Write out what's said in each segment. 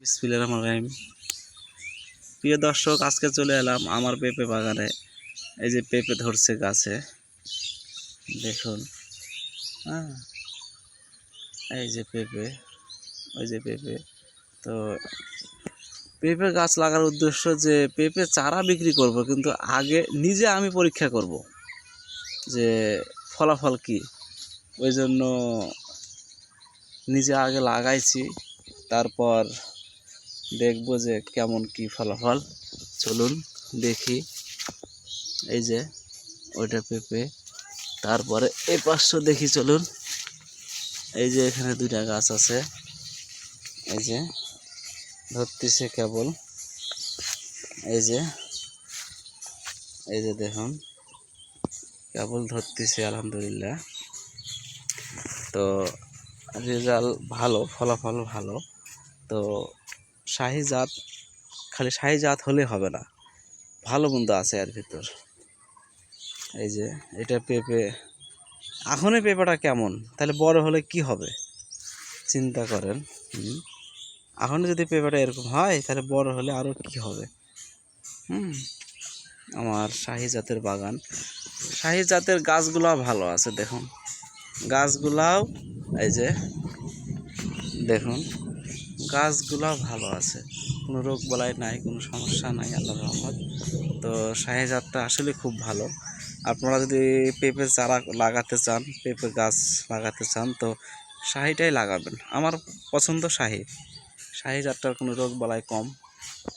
রহিম। প্রিয় দর্শক, আজকে চলে এলাম আমার পেঁপে বাগানে। এই যে পেঁপে ধরছে গাছে। দেখুন। হ্যাঁ। এই যে পেঁপে। ওই যে পেঁপে। তো পেঁপে গাছ লাগার উদ্দেশ্য যে পেঁপে চারা বিক্রি করব, কিন্তু আগে নিজে আমি পরীক্ষা করব যে ফলাফল কি। ওই জন্য নিজে আগে লাগাইছি, তারপর দেখব যে কেমন কি ফলাফল। চলুন দেখি। এই যে, ওইটা পেঁপে। তারপরে এই পাঁচশো দেখি চলুন। এই যে এখানে দুইটা গাছ আছে। এই যে, ধরতেছে কেবল। এই যে এই যে দেখুন, কেবল ধরতেছে, আলহামদুলিল্লাহ। তো, রেজাল্ট ভালো, ফলাফল ভালো। তো শাহি জাত খালি শাহি জাত হলে হবে না। ভালো মন্দ আছে এর ভিতর। এই যে, এটা পেঁপে। এখনই পেঁপেটা কেমন? তাহলে বড় হলে কি হবে? চিন্তা করেন। হুম? এখন যদি পেঁপেটা এরকম হয়, তাহলে বড় হলে আরও কি হবে? হুম? আমার শাহি জাতের বাগান। শাহি জাতের গাছগুলো ভালো আছে, দেখুন। গাছগুলাও, এই যে, দেখুন। গাছগুলাও ভালো আছে। কোনো রোগ বলাই নাই, কোনো সমস্যা নাই আল্লাহ রহমত। তো শাহি জাতটা আসলে খুব ভালো। আপনারা যদি পেঁপে চারা লাগাতে চান, পেঁপে গাছ লাগাতে চান, তো শাহিটাই লাগাবেন। আমার পছন্দ শাহি। শাহি জাতটার কোনো রোগ বালাই কম।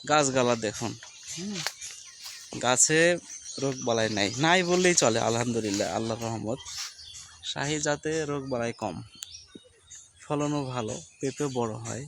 গাছগালা দেখুন। গাছে রোগ বালাই নাই। নাই বললেই চলে, আলহামদুলিল্লাহ আল্লাহ রহমত। শাহি জাতে রোগ বালাই কম। ফলনও ভালো, পেঁপে বড় হয়।